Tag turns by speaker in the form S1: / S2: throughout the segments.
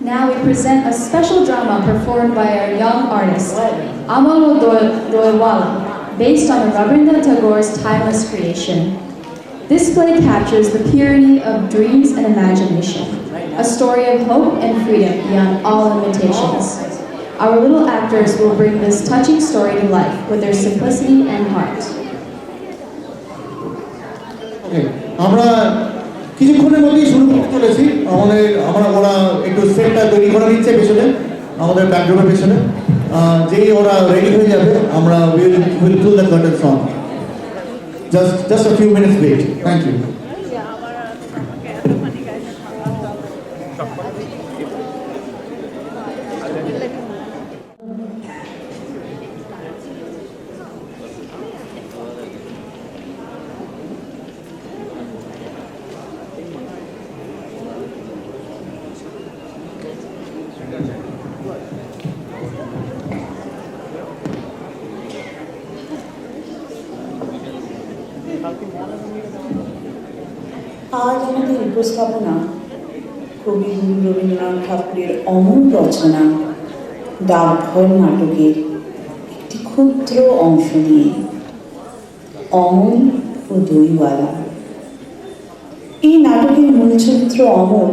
S1: Now we present a special drama performed by our young artist, Amaro based on Rabindranath Tagore's timeless creation. This play captures the purity of dreams and imagination, a story of hope and freedom beyond all limitations. Our little actors will bring this touching story to life with their simplicity and heart.
S2: Okay. কিছুক্ষণের মধ্যেই শুরু করতে চলেছি। আমাদের আমরা ওরা একটু সেটটা তৈরি করা দিচ্ছে পেছনে, আমাদের ব্যাকগ্রাউন্ডের পেছনে। যেই ওরা রেডি হয়ে যাবে, আমরা will will pull the curtain song just just a few minutes wait thank you
S3: আজ আমাদের উপস্থাপনা। কবি রবীন্দ্রনাথ ঠাকুরের অমর রচনা, ডাকঘর নাটকের একটি ক্ষুদ্র অংশ নিয়ে অমল ও দইওয়ালা। এই নাটকের মূল চরিত্র অমল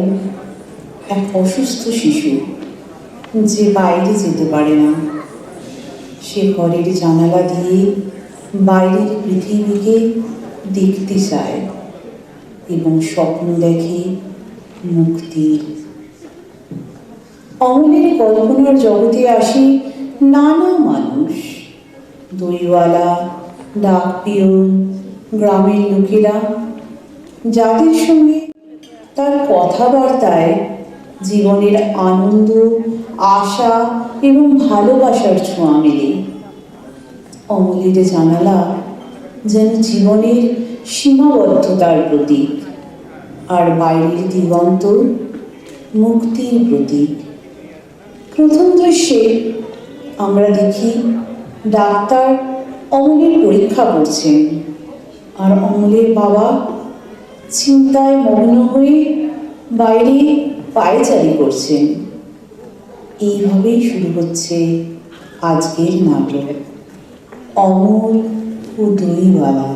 S3: এক অসুস্থ শিশু যে বাইরে যেতে পারে না। সে ঘরের জানালা দিয়ে বাইরের পৃথিবীকে দেখতে চায়। এবং স্বপ্ন দেখে মুক্তির অমলের কল্পনার জগতে আসে নানা মানুষ। দইওয়ালা ডাক গ্রামের লোকেরা, যাদের সঙ্গে তার কথাবার্তায় জীবনের আনন্দ, আশা এবং ভালোবাসার ছোঁয়া মেলে। অমলের জানালা যেন জীবনের সীমাবদ্ধতার প্রতীক। আর বাইরের দিগন্ত মুক্তির প্রতীক। প্রথম দৃশ্যে আমরা দেখি ডাক্তার অমলের পরীক্ষা করছেন। আর অমলের বাবা চিন্তায় মগ্ন হয়ে বাইরে পায়চারি করছেন। এইভাবেই শুরু হচ্ছে আজকের নাটক। অমল ও দইওয়ালা।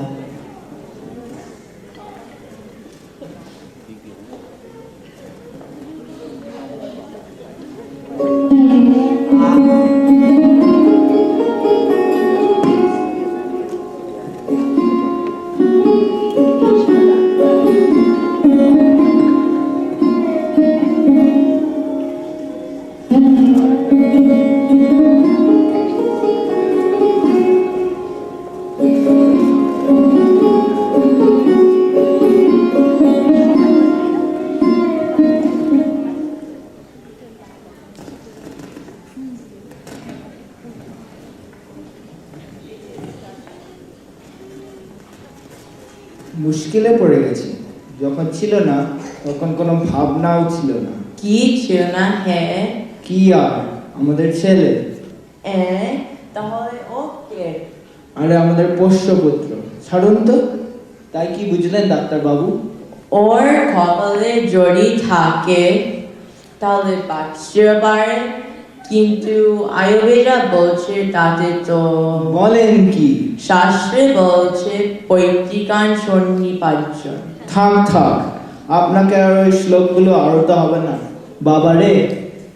S4: মুশকিলে পড়ে গেছি। যখন ছিল না তখন কোনো ভাবনাও ছিল না।
S5: কি ছিল না হ্যাঁ
S4: কি আর? আমাদের ছেলে।
S5: তাহলে ওকে
S4: আরে আমাদের পোষ্যপুত্র ছাড়ুন তো। তাই কি বুঝলেন ডাক্তার বাবু
S5: ওর কপালে জড়ি থাকে তাহলে বাঁচতে পারে কিন্তু আয়ুর্বেদা বলছে তাতে তো
S4: বলেন কি?
S5: শাস্ত্রে বলছে পৈতৃকান সন্নিপার্য
S4: থাক থাক আপনাকে আর ওই শ্লোকগুলো আরতে হবে না। বাবারে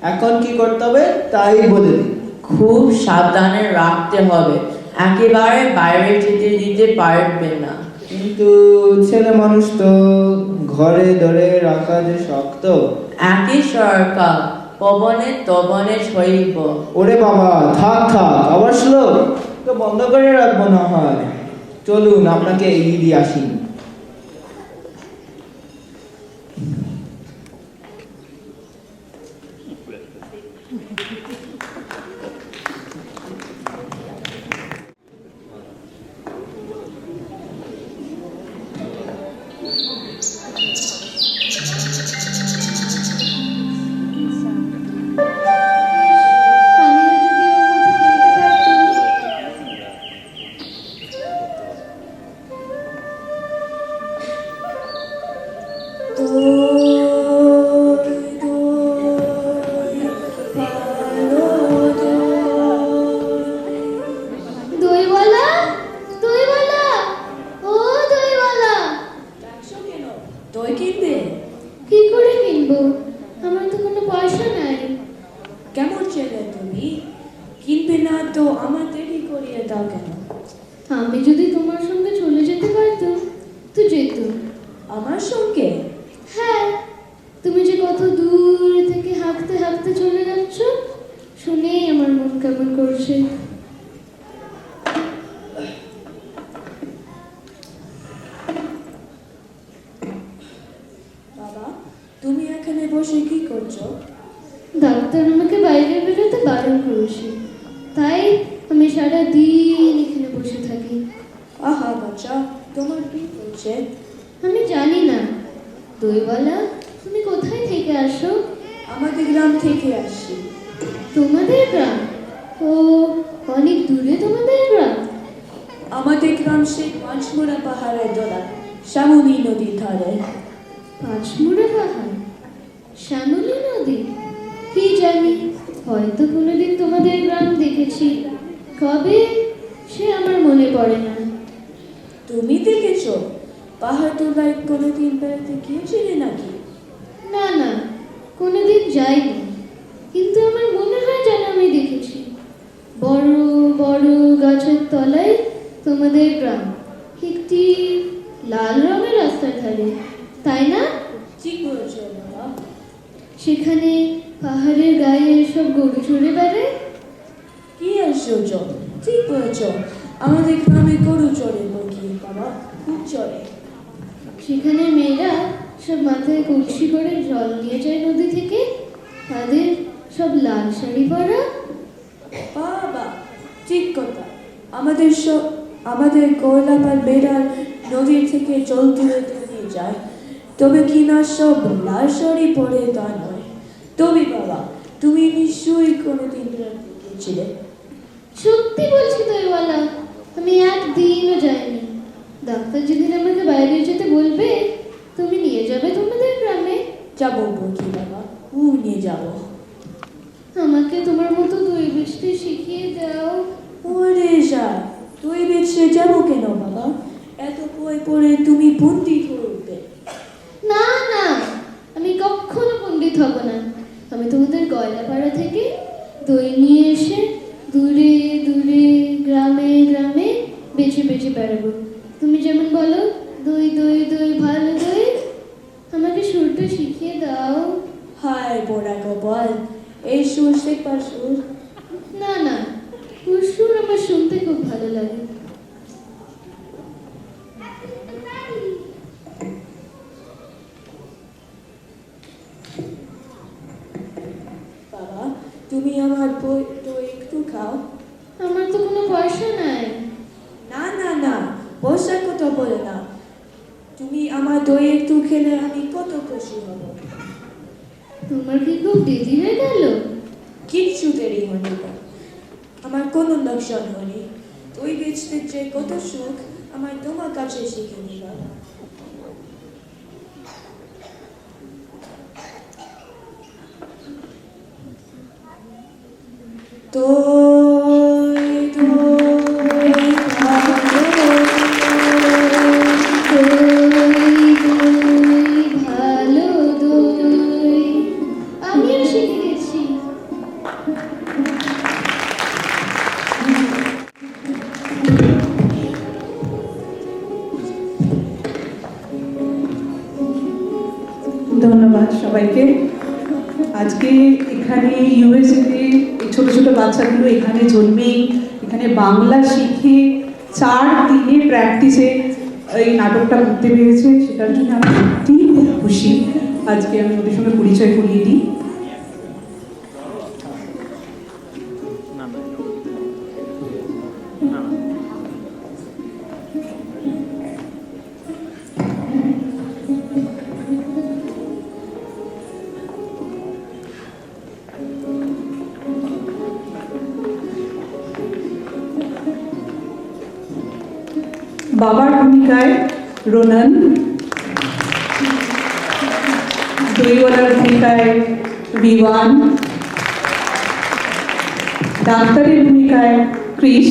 S4: এখন কি করতে হবে? তাই বলে দিন।
S5: খুব সাবধানে রাখতে হবে। একেবারে বাইরে যেতে দিতে পারবে না।
S4: কিন্তু ছেলে মানুষ তো ঘরে ধরে রাখা যে শক্ত।
S5: একই সরকার। পবনে তবনে ছড়িব
S4: ওরে বাবা, থাক থাক, আবার শ্লোক। তো বন্ধ করে রাখব না হয়। চলুন, আপনাকে এগিয়ে দিয়ে আসি।
S6: আমার দেরি করিয়ে দাও কেন?
S7: আমি যদি তোমার সঙ্গে চলে যেতে পারতাম তো যেত।
S6: আমার সঙ্গে?
S7: হ্যাঁ তুমি যে কত দূর থেকে হাঁকতে হাঁকতে চলে যাচ্ছ শুনেই আমার মন কেমন করছে।
S6: বাবা তুমি এখানে বসে কি করছ?
S7: ডাক্তার আমাকে বাইরে বেরোতে বারণ করেছে। তাই সারা দিন এখানে বসে থাকি।
S6: আহা বাচ্চা তোমার কি হচ্ছে?
S7: আমি জানি না। দইওয়ালা তুমি কোথায় থেকে আসো?
S6: আমাদের গ্রাম থেকে আসছি।
S7: তোমাদের গ্রাম? ও অনেক দূরে তোমাদের গ্রাম?
S6: আমাদের গ্রাম সেই পাঁচমোড়া পাহাড়ের দোলা শ্যামলী নদীর ধারে।
S7: পাঁচমুড়ে পাহাড়? শ্যামলী নদী? কি জানি হয়তো কোনোদিন তোমাদের গ্রাম দেখেছি। কবে? সে আমার মনে পড়ে না।
S6: তুমি দেখেছ? পাহাড় তোলায় কোনোদিন বেড়াতে গিয়েছিলে নাকি?
S7: না না কোনোদিন যাইনি। কিন্তু আমার মনে হয় যেন আমি দেখেছি। বড় বড় গাছের তলায় তোমাদের গ্রাম। একটি লাল রঙের রাস্তার ধারে তাই না?
S6: ঠিক বলেছ
S7: সেখানে পাহাড়ের গায়ে সব গরু চড়ে বেড়ায়।
S6: কি আশ্চর্য ঠিক বলেছ আমাদের গ্রামে গরু চড়ে বকি বাবা খুব চড়ে।
S7: সেখানে মেয়েরা সব মাথায় কলসি করে জল নিয়ে যায় নদী থেকে। তাদের সব লাল শাড়ি পরা।
S6: বাবা ঠিক কথা। আমাদের সব আমাদের গোলাপার বেড়ার নদী থেকে জল তুলে তুলে যায়। তবে কি না সব লাল শাড়ি পরে তা নয়। তবে বাবা তুমি নিশ্চয়ই কোনোদিন গিয়েছিলে
S7: সত্যি বলছি দইওয়ালা আমি একদিনও যাইনি। ডাক্তার যেদিন আমাকে বাইরে যেতে বলবে তুমি নিয়ে যাবে তোমাদের গ্রামে।
S6: যাব বকি বাবা উ নিয়ে যাব।
S7: আমাকে তোমার মতো দই বেচতে শিখিয়ে দাও।
S6: ওরে যা তুই বেঁচে যাব কেন বাবা? এত বই পড়ে তুমি পণ্ডিত হয়ে উঠবে।
S7: না না আমি কখনো পণ্ডিত হব না। আমি তোমাদের গয়লাপাড়া থেকে দই নিয়ে এসে বলো? দই দই দই ভালো দই। আমাকে সুরটা শিখিয়ে দাও।
S6: হায় পোড়া গোপাল এই সুর শেখবার সুর?
S7: না না সুর আমার শুনতে খুব ভালো লাগে।
S6: বাবা তুমি আমার বই তো একটু খাও।
S7: আমার তো কোনো পয়সা নাই
S6: না না না পয়সার কথা বলে না। তুমি আমার দই একটু খেলে আমি কত খুশি হব।
S7: তোমার কি খুব দেরি হয়ে গেল?
S6: কিচ্ছু দেরি হয়নি আমার কোনো লক্ষণ হয়নি। দই বেচতে যে কত সুখ আমার তোমার কাছে শিখে নিলাম দই
S3: আজকে এখানে ইউএসএতে ছোট ছোট বাচ্চাগুলো এখানে জন্মেই। এখানে বাংলা শিখে চার দিনে প্র্যাকটিসে এই নাটকটা করতে পেরেছে। সেটার জন্য আমি সত্যিই খুব খুশি। আজকে আমি ওদের সঙ্গে পরিচয় করিয়ে দিই। বাবার ভূমিকায় রোনন। দইওয়ালার ভূমিকায় বিওয়ান ডাক্তারের ভূমিকায় ক্রিস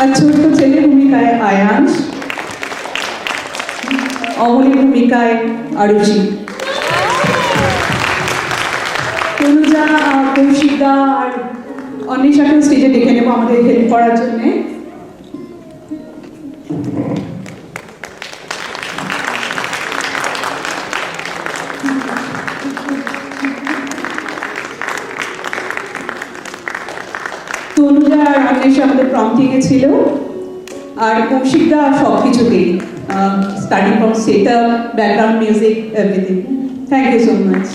S3: আর ছোট্ট ছেলের ভূমিকায় আয়াংশ অমলের ভূমিকায় আরুষি তনুজা কৌশিকা আর
S8: অন্বেষাকেও স্টেজে ডেকে নেব আমাদের হেল্প করার জন্যে। অন্বেষা আমাদের প্রম্পটিং এ ছিল আর কৌশিকদা সব কিছুতেই starting from set background music everything thank you so much